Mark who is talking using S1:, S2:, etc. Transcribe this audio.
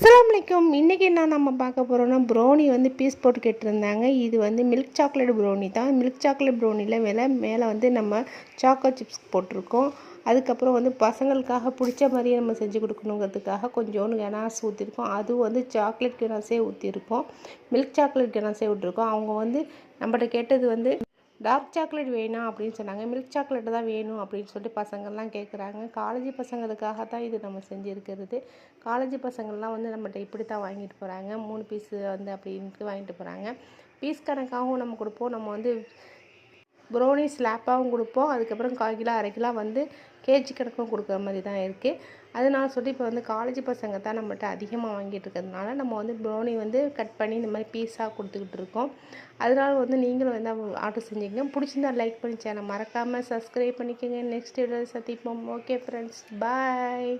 S1: அஸ்ஸலாமு இன்றைக்கி என்ன நம்ம பார்க்க போகிறோம்னா ப்ரௌனி வந்து பீஸ் போட்டு கேட்டிருந்தாங்க. இது வந்து மில்க் சாக்லேட் ப்ரௌனி தான். மில்க் சாக்லேட் ப்ரௌனியில் மேலே மேலே வந்து நம்ம சாக்கோ சிப்ஸ் போட்டிருக்கோம். அதுக்கப்புறம் வந்து பசங்களுக்காக பிடிச்ச மாதிரியே நம்ம செஞ்சு கொடுக்கணுங்கிறதுக்காக கொஞ்சோண்டு கெனாஸ் ஊற்றிருக்கோம் அதுவும் வந்து சாக்லேட் கெனாஸே ஊற்றிருக்கோம் மில்க் சாக்லேட் கெனாஸே விட்டுருக்கோம் அவங்க வந்து நம்மகிட்ட கேட்டது வந்து டார்க் சாக்லேட் வேணாம் அப்படின்னு சொன்னாங்க. மில்க் சாக்லேட் தான் வேணும் அப்படின்னு சொல்லிட்டு பசங்கள்லாம் கேட்குறாங்க காலேஜ் பசங்களுக்காக தான் இது நம்ம செஞ்சுருக்கிறது. காலேஜ் பசங்கள்லாம் வந்து நம்மகிட்ட இப்படி தான் வாங்கிட்டு போகிறாங்க மூணு பீஸ் வந்து அப்படின்ட்டு வாங்கிட்டு போகிறாங்க பீஸ் கணக்காகவும் நம்ம கொடுப்போம். நம்ம வந்து ப்ரௌனி ஸ்லாப்பாகவும் கொடுப்போம். அதுக்கப்புறம் கால் கிலோ அரை கிலோ வந்து கேஜி கணக்கும் கொடுக்குற மாதிரி தான் இருக்குது அதனால சொல்லி இப்போ வந்து காலேஜ் பசங்க தான் நம்மகிட்ட அதிகமாக வாங்கிட்டு இருக்கிறதுனால நம்ம வந்து ப்ரௌனி வந்து கட் பண்ணி இந்த மாதிரி பீஸாக கொடுத்துக்கிட்டு இருக்கோம். அதனால வந்து நீங்களும் வந்து ஆர்டர் செஞ்சுக்கங்க பிடிச்சிருந்தா லைக் பண்ணி சேனல் மறக்காமல் சப்ஸ்கிரைப் பண்ணிக்கோங்க. நெக்ஸ்ட் வீடியோ சந்திப்போம். Okay friends bye